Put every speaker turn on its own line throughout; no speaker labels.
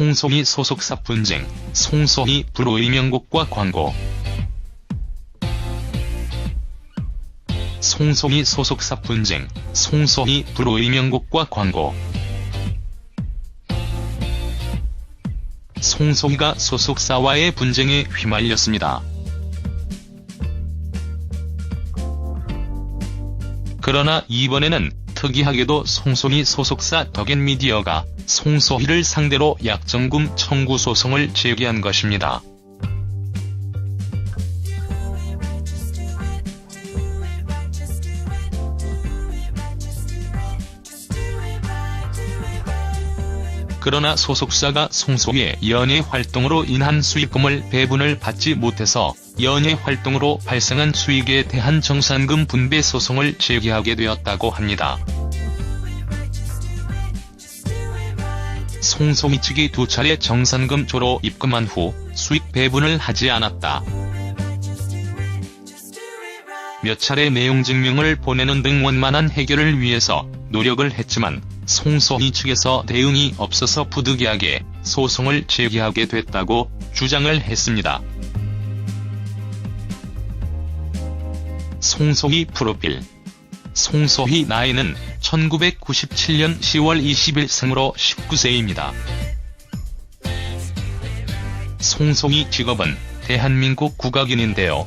송소희 소속사 분쟁, 송소희 불호의 명곡과 광고. 송소희 소속사 분쟁, 송소희 불호의 명곡과 광고. 송소희가 소속사와의 분쟁에 휘말렸습니다. 그러나 이번에는 특이하게도 송소희 소속사 덕앤미디어가 송소희를 상대로 약정금 청구 소송을 제기한 것입니다. 그러나 소속사가 송소희의 연예 활동으로 인한 수익금을 배분을 받지 못해서 연예 활동으로 발생한 수익에 대한 정산금 분배 소송을 제기하게 되었다고 합니다. 송소희 측이 두 차례 정산금 조로 입금한 후 수익 배분을 하지 않았다. 몇 차례 내용 증명을 보내는 등 원만한 해결을 위해서 노력을 했지만 송소희 측에서 대응이 없어서 부득이하게 소송을 제기하게 됐다고 주장을 했습니다. 송소희 프로필 송소희 나이는 1997년 10월 20일 생으로 19세입니다. 송소희 직업은 대한민국 국악인인데요.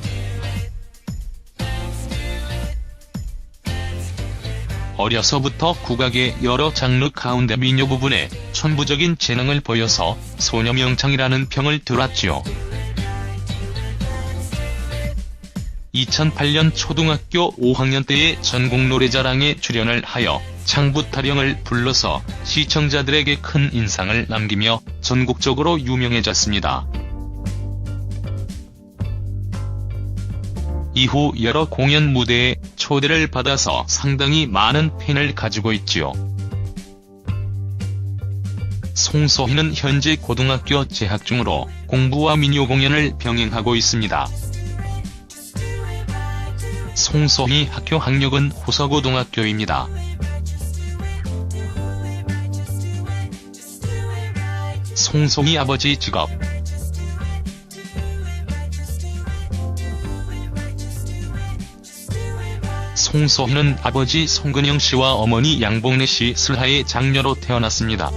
어려서부터 국악의 여러 장르 가운데 민요 부분에 천부적인 재능을 보여서 소녀명창이라는 평을 들었지요. 2008년 초등학교 5학년 때의 전국 노래자랑에 출연을 하여 창부 타령을 불러서 시청자들에게 큰 인상을 남기며 전국적으로 유명해졌습니다. 이후 여러 공연 무대에 초대를 받아서 상당히 많은 팬을 가지고 있지요. 송소희는 현재 고등학교 재학 중으로 공부와 민요 공연을 병행하고 있습니다. 송소희 학교 학력은 호서고등학교입니다. 송소희 아버지 직업 송소희는 아버지 송근영 씨와 어머니 양봉래 씨 슬하의 장녀로 태어났습니다.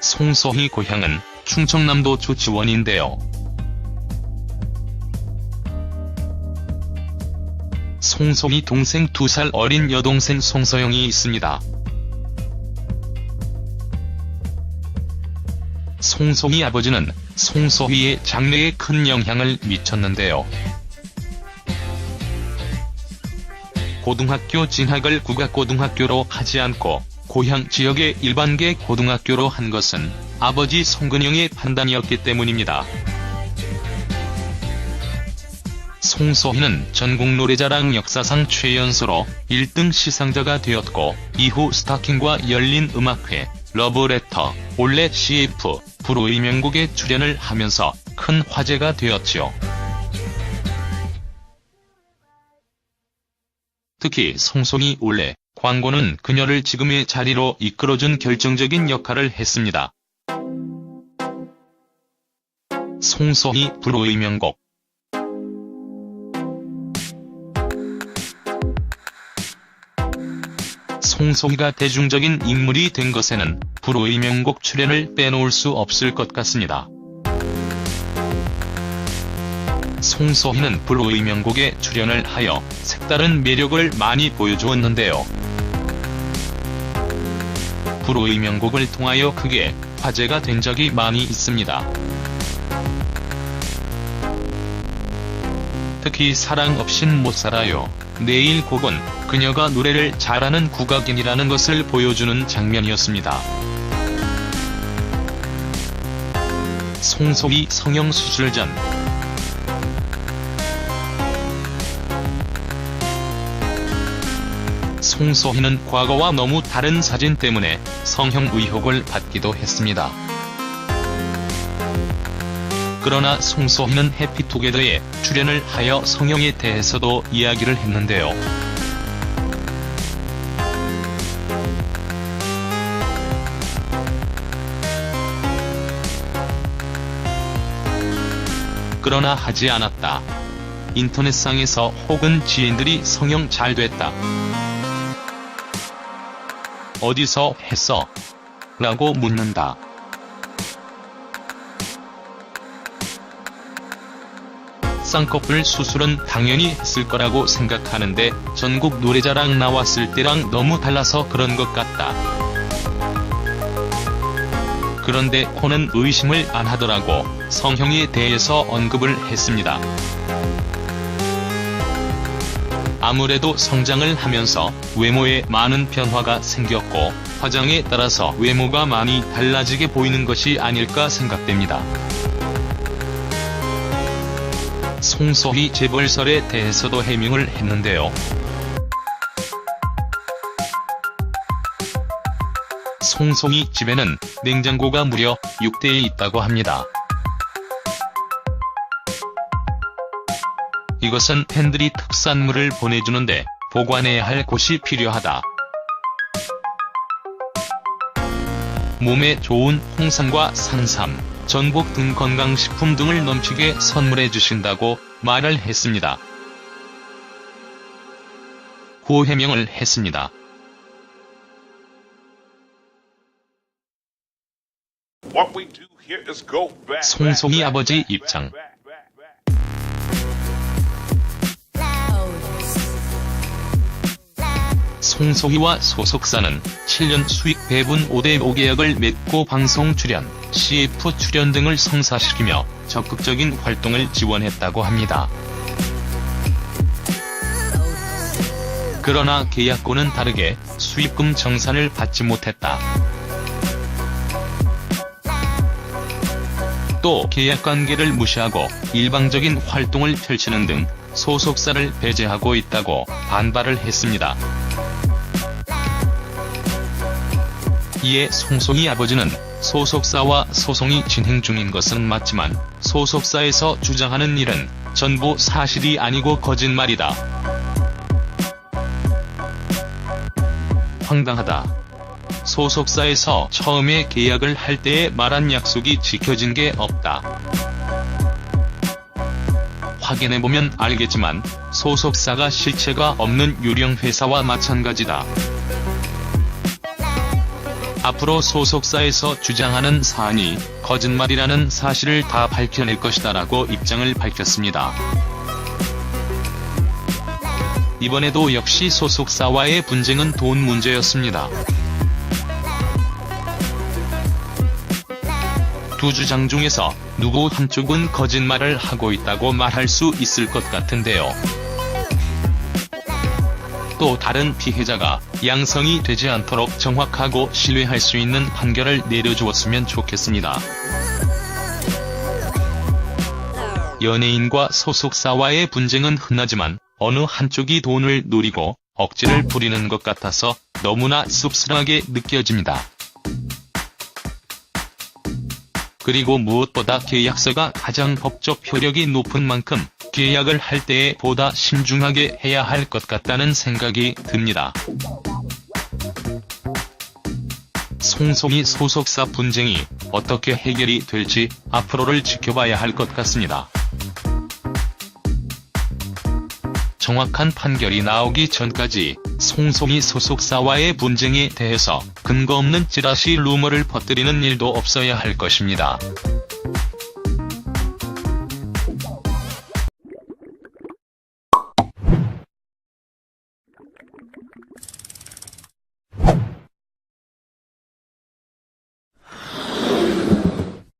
송소희 고향은 충청남도 조치원인데요. 송소희 동생 2살 어린 여동생 송서영이 있습니다. 송소희 아버지는 송소희의 장래에 큰 영향을 미쳤는데요. 고등학교 진학을 국악고등학교로 하지 않고 고향 지역의 일반계 고등학교로 한 것은 아버지 송근영의 판단이었기 때문입니다. 송소희는 전국 노래자랑 역사상 최연소로 1등 시상자가 되었고 이후 스타킹과 열린 음악회, 러브레터, 올레 CF, 불후의 명곡에 출연을 하면서 큰 화제가 되었지요. 특히 송송이 올레 광고는 그녀를 지금의 자리로 이끌어준 결정적인 역할을 했습니다. 송소희 불호의 명곡 송소희가 대중적인 인물이 된 것에는 불호의 명곡 출연을 빼놓을 수 없을 것 같습니다. 송소희는 불호의 명곡에 출연을 하여 색다른 매력을 많이 보여주었는데요. 불호의 명곡을 통하여 크게 화제가 된 적이 많이 있습니다. 특히 사랑 없인 못 살아요. 내일 곡은 그녀가 노래를 잘하는 국악인이라는 것을 보여주는 장면이었습니다. 송소희 성형 수술 전 송소희는 과거와 너무 다른 사진 때문에 성형 의혹을 받기도 했습니다. 그러나 송소희는 해피투게더에 출연을 하여 성형에 대해서도 이야기를 했는데요. 그러나 하지 않았다. 인터넷상에서 혹은 지인들이 성형 잘 됐다. 어디서 했어? 라고 묻는다. 쌍꺼풀 수술은 당연히 했을 거라고 생각하는데 전국 노래자랑 나왔을 때랑 너무 달라서 그런 것 같다. 그런데 코는 의심을 안 하더라고 성형에 대해서 언급을 했습니다. 아무래도 성장을 하면서 외모에 많은 변화가 생겼고 화장에 따라서 외모가 많이 달라지게 보이는 것이 아닐까 생각됩니다. 송소희 재벌설에 대해서도 해명을 했는데요. 송송이 집에는 냉장고가 무려 6대에 있다고 합니다. 이것은 팬들이 특산물을 보내주는데 보관해야 할 곳이 필요하다. 몸에 좋은 홍삼과 산삼, 전복 등 건강식품 등을 넘치게 선물해 주신다고 말을 했습니다. 고 해명을 했습니다. 송송이 아버지 입장. 송소희와 소속사는 7년 수익 배분 5대 5 계약을 맺고 방송 출연, CF 출연 등을 성사시키며 적극적인 활동을 지원했다고 합니다. 그러나 계약과는 다르게 수익금 정산을 받지 못했다. 또 계약 관계를 무시하고 일방적인 활동을 펼치는 등 소속사를 배제하고 있다고 반발을 했습니다. 이에 송송이 아버지는 소속사와 소송이 진행 중인 것은 맞지만 소속사에서 주장하는 일은 전부 사실이 아니고 거짓말이다. 황당하다. 소속사에서 처음에 계약을 할 때에 말한 약속이 지켜진 게 없다. 확인해보면 알겠지만 소속사가 실체가 없는 유령 회사와 마찬가지다. 앞으로 소속사에서 주장하는 사안이 거짓말이라는 사실을 다 밝혀낼 것이다라고 입장을 밝혔습니다. 이번에도 역시 소속사와의 분쟁은 돈 문제였습니다. 두 주장 중에서 누구 한쪽은 거짓말을 하고 있다고 말할 수 있을 것 같은데요. 또 다른 피해자가 양성이 되지 않도록 정확하고 신뢰할 수 있는 판결을 내려주었으면 좋겠습니다. 연예인과 소속사와의 분쟁은 흔하지만 어느 한쪽이 돈을 노리고 억지를 부리는 것 같아서 너무나 씁쓸하게 느껴집니다. 그리고 무엇보다 계약서가 가장 법적 효력이 높은 만큼 계약을 할 때에 보다 신중하게 해야 할 것 같다는 생각이 듭니다. 송송이 소속사 분쟁이 어떻게 해결이 될지 앞으로를 지켜봐야 할 것 같습니다. 정확한 판결이 나오기 전까지 송송이 소속사와의 분쟁에 대해서 근거 없는 찌라시 루머를 퍼뜨리는 일도 없어야 할 것입니다.